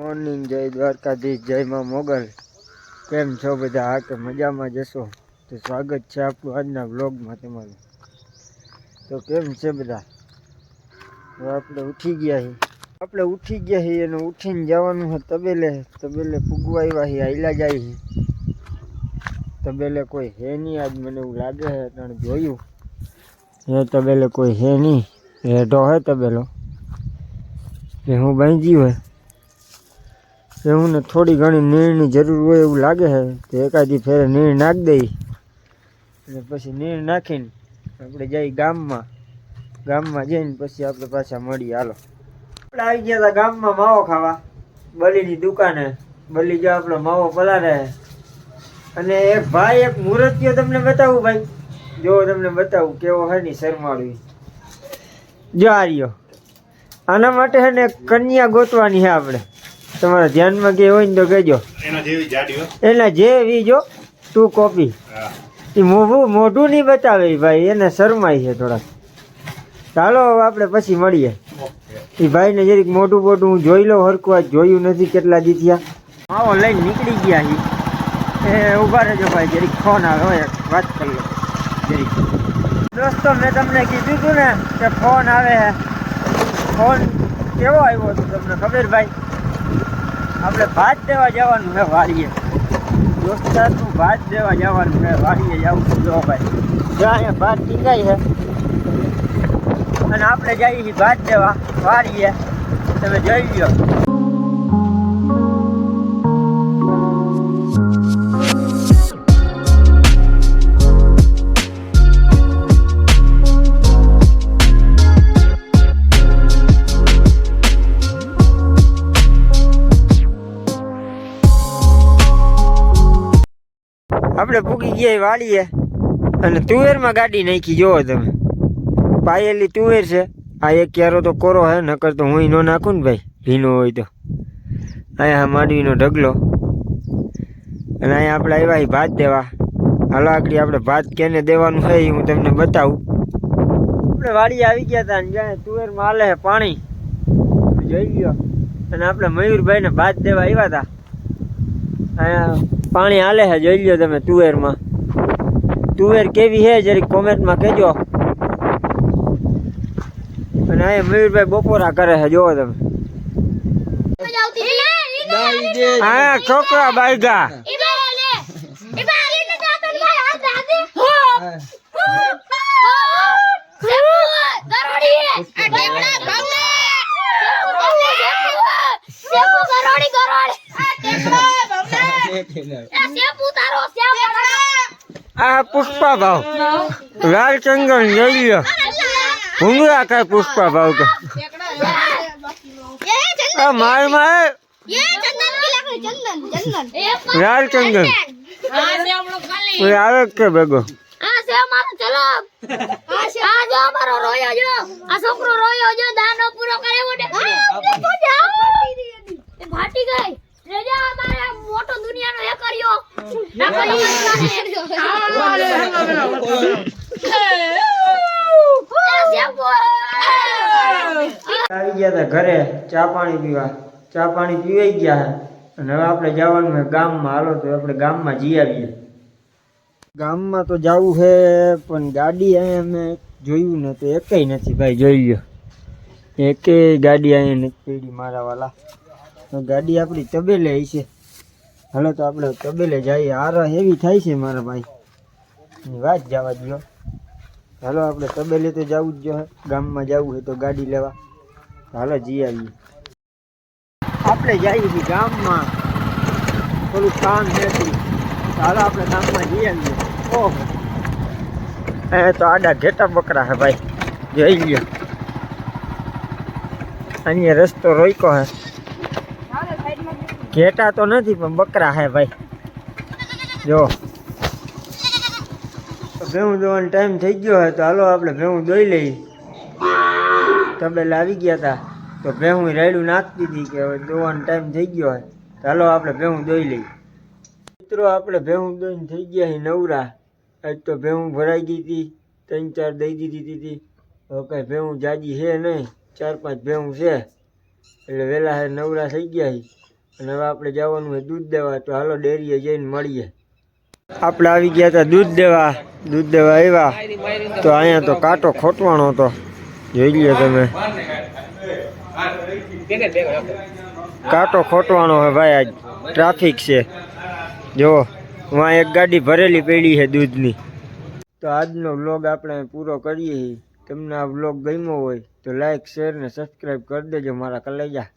Morning, જય દ્વારકાધીશ, જય માં મોગલ. કેમ છો બધા? હા કે મજામાં જશો? તો સ્વાગત છે આપણું આજના વ્લોગમાં તમારું. તો કેમ છે બધા? તો આપણે ઉઠી ગયા છીએ આપણે ઉઠી ગયા છીએ અને ઉઠીને જવાનું છે તબેલે. તબેલે પૂગવા આવ્યા છીએ આયલા જાય છે તબેલે કોઈ હે નહીં આજ મને એવું લાગે છે કારણ જોયું. એ તબેલે કોઈ હે નહીં. હેઠો હે તબેલો. એ હું બાંધી હોય એવું ને થોડી ઘણી નીરની જરૂર હોય એવું લાગે છે તો એકાદી ફેરે નીર નાખી દઈ. અને પછી નીર નાખીને આપણે જઈ ગામમાં. ગામમાં જઈને પછી આપણે પાછા મળીએ. હાલો. આપણે આવી ગયા હતા ગામમાં માવો ખાવા. બલીની દુકાને. બલી જો આપણો માવો પલારે અને એક ભાઈ, એક મુહૂર્તિયો તમને બતાવું ભાઈ. જો તમને બતાવું કેવો હે ની શરમાળવી જો આર્યો આના માટે છે ને કન્યા ગોતવાની છે આપણે. તમારા ધ્યાનમાં કે હોય ને તો કહેજો. એના જેવી જાડીઓ. એના જેવી જો તું કોપી એ મોઢું મોઢું નહીં બતાવે ભાઈ એને શરમાય છે થોડાક. ચાલો હવે આપણે પછી મળીએ. એ ભાઈને જરીક મોઢું બોઢું હું જોઈ લઉં હરકું જોયું નથી કેટલા દી થયા. આવો લઈને નીકળી ગયા એ ઊભા રહેજો ભાઈ જરીક ફોન આવે હોય વાત કરી લો. જરીક. દોસ્તો મેં તમને કીધું હતું ને કે ફોન આવે છે. ફોન કેવો આવ્યો હતો તમને ખબર ભાઈ? આપણે ભાત દેવા જવાનું છે વાડીએ. દોસ્તારનું ભાત દેવા જવાનું છે વાડીએ જવું છે જો ભાઈ. જો અહીંયા ભાત ટીંગાય છે. અને આપણે જઈએ ભાત દેવા વાડીએ. તમે જોઈ લો આપણે પૂગી ગયા વાળીએ. અને તુવેરમાં ગાડી નાખી, જોવો તમે. પાયેલી તુવેર છે. આ એક ક્યારો તો કોરો હે, નકર તો હું નો નાખું ને ભાઈ. ભીનો હોય તો. અહીંયા માંડવીનો ઢગલો. અને અહીંયા આપણે આવ્યા ભાત દેવા. હાલો, આગળ આપણે ભાત કેને દેવાનું એ હું તમને બતાવું. આપણે વાડીએ આવી ગયા હતા ને જ્યાં તુવેરમાં હાલે પાણી. જોઈ ગયો અને આપણે મયુરભાઈને ભાત દેવા આવ્યા હતા અહીંયા પાણી હાલે છે જોઈ લ્યો તમે તુવેરમાં. તુવેર કેવી છે જરીક કોમેન્ટમાં કહેજો. અને અહીંયા મયુરભાઈ બપોરા કરે છે જોવો તમે. હા છોકરા બાઈગા આ પુષ્પા ભાવ લાલ ચંદન જોઈ લ્યો ભૂંગળા ખાય પુષ્પા ભાવ તો. આ માર માર લાલ ચંદન કોઈ આવે કે ભેગો. ફાટી ગઈ રેજા અમારે મોટો દુનિયાનો એ કર્યો ના આવી ગયા હતા ઘરે, ચા પાણી પીવા. ચા પાણી પીવાઈ ગયા અને હવે આપણે જવાનું છે ગામમાં. હાલો તો આપણે ગામમાં જઈ આવીએ. ગામમાં તો જવું છે પણ ગાડી અહીંયા મેં જોયું ને તો એકેય નથી ભાઈ, જોઈ લો એકેય ગાડી અહીંયા નથી પીડી મારા વાલા. ગાડી આપણી તબેલે છે હાલો તો આપણે તબેલે જઈએ. આરા એવી થાય છે મારા ભાઈ. વાત જવા દો હાલો, આપણે તબેલે તો જવું જ જો ગામમાં જવું હોય તો ગાડી લેવા. હાલો જઈ આવીએ. આપણે જઈએ છીએ ગામમાં. થોડું કામ થોડું. હાલો, આપણે ગામમાં જઈ આવીએ. ઓહો. એ તો આડા ઘેટા બકરા હે ભાઈ. જોઈ લ્યો. અહીંયા રસ્તો રોક્યો હે. ઘેટા તો નથી, પણ બકરા હે ભાઈ. જો. ભેહું દોવાનો ટાઈમ થઈ ગયો હોય તો હાલો આપણે ભેવું દોઈ લઈએ. તબેલા આવી ગયા હતા તો ભેહું રેડું નાખતી હતી કે હવે દોવાનો ટાઈમ થઈ ગયો હોય તો હાલો આપણે ભેહું દોઈ લઈએ. મિત્રો, આપણે ભેહું દોઈને થઈ ગયા છે નવરા. આજ તો ભેહું ભરાઈ ગઈ હતી. ત્રણ ચાર દઈ દીધી હતી હવે કાંઈ ભેહું જાજી છે નહીં. ચાર પાંચ ભેહું છે. એટલે વહેલા હે નવરા થઈ ગયા છે અને હવે આપણે જવાનું હોય દૂધ દેવા. તો હાલો ડેરીએ જઈને મળીએ. આપણે આવી ગયા હતા દૂધ દેવા દૂધ દેવા આવ્યા. તો અહીંયા તો કાંટો ખોટવાનો હતો. જોઈ લ્યો તમે. કાંટો ખોટવાનો હોય ભાઈ આજ. ટ્રાફિક છે. જો વાં એક ગાડી ભરેલી પડી છે દૂધની. તો આજનો વ્લોગ આપણે પૂરો કરીએ તમને આ વ્લોગ ગમ્યો હોય તો લાઈક, શેર ને સબસ્ક્રાઈબ કરી દેજો મારા કલેજા